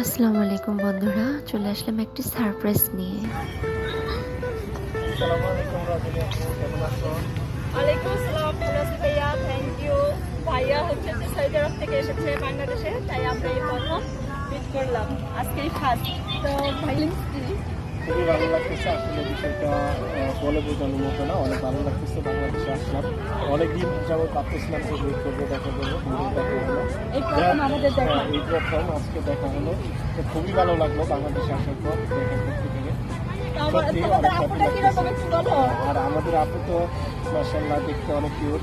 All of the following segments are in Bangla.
আসসালামু আলাইকুম বন্ধুরা চলে আসলাম একটি সারপ্রাইজ নিয়ে। আসসালামু আলাইকুম রাজনী আপু কেমন আছো আসসালাম ভাইয়া? থ্যাংক ইউ ভাইয়া হচ্ছে যে সৌদি আরব থেকে এসেছে বাংলাদেশে তাই আমরা এই প্রথম মিট করলাম। আজকেই ফার্স্ট তো ভাই কি খুবই ভালো লাগতেছে। আসলে বিষয়টা বলে বোঝানোর মতো না অনেক ভালো আসলাম অনেকদিন যাবত ভাবতেছিলাম যে করব দেখা করব দেখা হলো এই প্রথম আমাদের দেখা। হ্যাঁ, প্রথম আজকে দেখা হলো। তো খুবই ভালো লাগল বাংলাদেশে আসার পর দেখা করতে আর আমাদের আপু তো মাসাল্লাহ দেখতে অনেক কিউট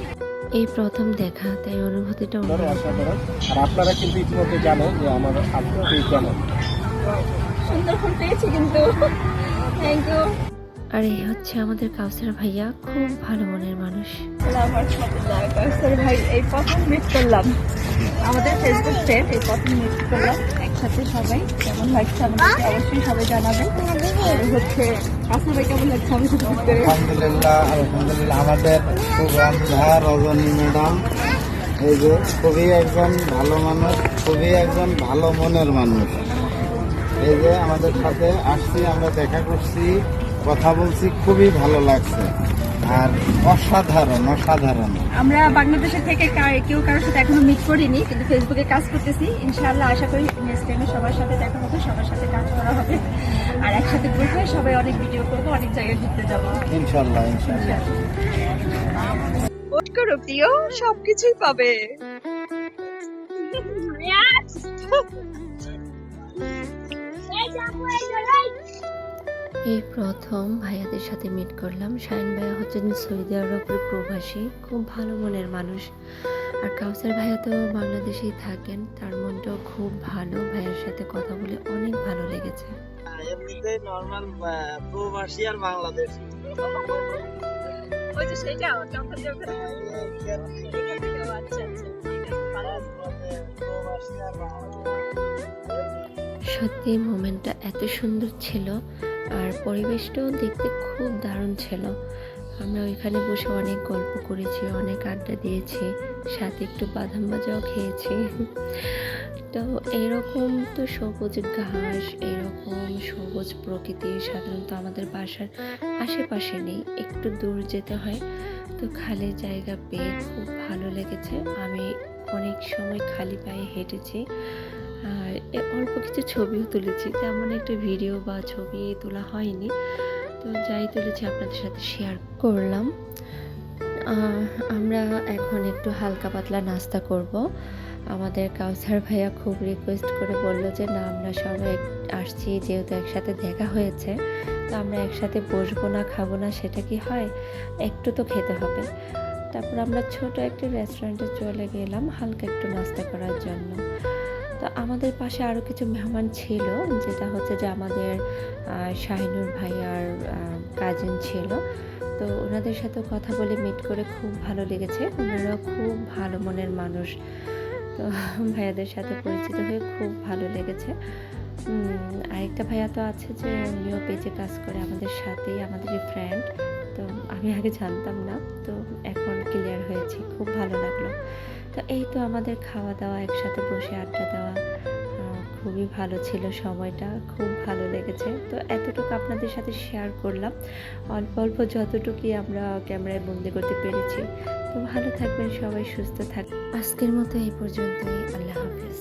এই প্রথম দেখা তাই অনুভূতিটা অসাধারণ আর আপনারা কিন্তু ইতিমধ্যে জানো যে আমার আপু এই কেমন সুন্দর ফুল পেয়েছি কিন্তু। থ্যাংক ইউ আর এই হচ্ছে আমাদের কাউসার ভাইয়া খুব ভালো মনের মানুষ। সরি ভাই এই প্রথম মিট করলাম। আমাদের ফেসবুক ফ্রেন্ড এই প্রথম মিট করলাম একসাথে সবাই। কেমন লাগছে আমাদেরকে অবশ্যই সবাই জানাবেন। হচ্ছে ভাই কেমন লাগছে আমাদের? আলহামদুলিল্লাহ আলহামদুলিল্লাহ রজনী ম্যাডাম। এই যে খুবই একজন ভালো মানুষ খুবই একজন ভালো মনের মানুষ। এই যে আমাদের সাথে আসছি আমরা দেখা করছি। কথা বলছি খুবই ভালো লাগছে। আর অসাধারণ অসাধারণ। আমরা বাংলাদেশে থেকে কেউ কারোর সাথে এখনও মিট করিনি কিন্তু ফেসবুকে কাজ করতেছি। ইনশাআল্লাহ আশা করি নেক্সট টাইমে সবার সাথে দেখা হবে সবার সাথে কাজ করা হবে। আর একসাথে বসে সবাই অনেক ভিডিও করব অনেক জায়গায় ঘুরতে যাব। ইনশাল্লাহ ইনশাল্লাহ ভোট করো প্রিয় সবকিছুই পাবে। এই প্রথম ভাইয়াদের সাথে মিট করলাম। শাহিন ভাইয়া হচ্ছেন সৌদি আরবের প্রবাসী খুব ভালো মনের মানুষ। আর কাউসার ভাইয়া তো বাংলাদেশেই থাকেন তার মনটাও খুব ভালো। ভাইয়ের সাথে কথা বলে অনেক ভালো লেগেছে। এমনিতে নর্মাল প্রবাসী আর বাংলাদেশি। ওই যে সেটা যখন যখন আচ্ছা আচ্ছা প্রবাসী আর বাংলাদেশি। সত্যি মোমেন্টটা এত সুন্দর ছিল। আর পরিবেশটাও দেখতে খুব দারুণ ছিল। আমরা ওইখানে বসে অনেক গল্প করেছি, অনেক আড্ডা দিয়েছি, সাথে একটু বাদাম ভাজাও খেয়েছি। তো এরকম তো সবুজ ঘাস, এরকম সবুজ প্রকৃতি, সাধারণত আমাদের বাসার আশেপাশে নেই, একটু দূর যেতে হয়। তো খালি জায়গা পেয়ে খুব ভালো লেগেছে। আমি অনেক সময় খালি পায়ে হেঁটেছি। আর অল্প কিছু ছবিও তুলেছি। তেমন একটা ভিডিও বা ছবি তোলা হয়নি। তো যাই তুলেছি, আপনাদের সাথে শেয়ার করলাম। আমরা এখন একটু হালকা পাতলা নাস্তা করব। আমাদের কাউসার ভাইয়া খুব রিকোয়েস্ট করে বলল যে, না, আমরা সবাই আসছি, যেহেতু একসাথে দেখা হয়েছে, তো আমরা একসাথে বসবো না, খাব না, সেটা কি হয়? একটু তো খেতে হবে। তারপর আমরা ছোট একটা রেস্টুরেন্টে চলে গেলাম, হালকা একটু নাস্তা করার জন্য। তো আমাদের পাশে আরও কিছু মেহমান ছিল, যেটা হচ্ছে যে আমাদের শাহিনুর ভাই আর কাজিন ছিল। তো ওনাদের সাথে কথা বলে মিট করে খুব ভালো লেগেছে। ওনারাও খুব ভালো মনের মানুষ। তো ভাইয়াদের সাথে পরিচিত হয়ে খুব ভালো লেগেছে। আরেকটা ভাইয়া তো আছে যে উনিও পেজে কাজ করে আমাদের সাথেই, আমাদেরই ফ্রেন্ড তো আমি আগে জানতাম না। তো এখন ক্লিয়ার হয়েছি। খুব ভালো লাগল। তো এই তো আমাদের খাওয়া দাওয়া, একসাথে বসে আড্ডা দেওয়া খুবই ভালো ছিল সময়টা, খুব ভালো লেগেছে। তো এতটুকু আপনাদের সাথে শেয়ার করলাম। অল্প অল্প যতটুকুই আমরা ক্যামেরায় বন্দি করতে পেরেছি। তো ভালো থাকবেন সবাই, সুস্থ থাকবেন আজকের মতো এই পর্যন্তই। আল্লাহ হাফেজ।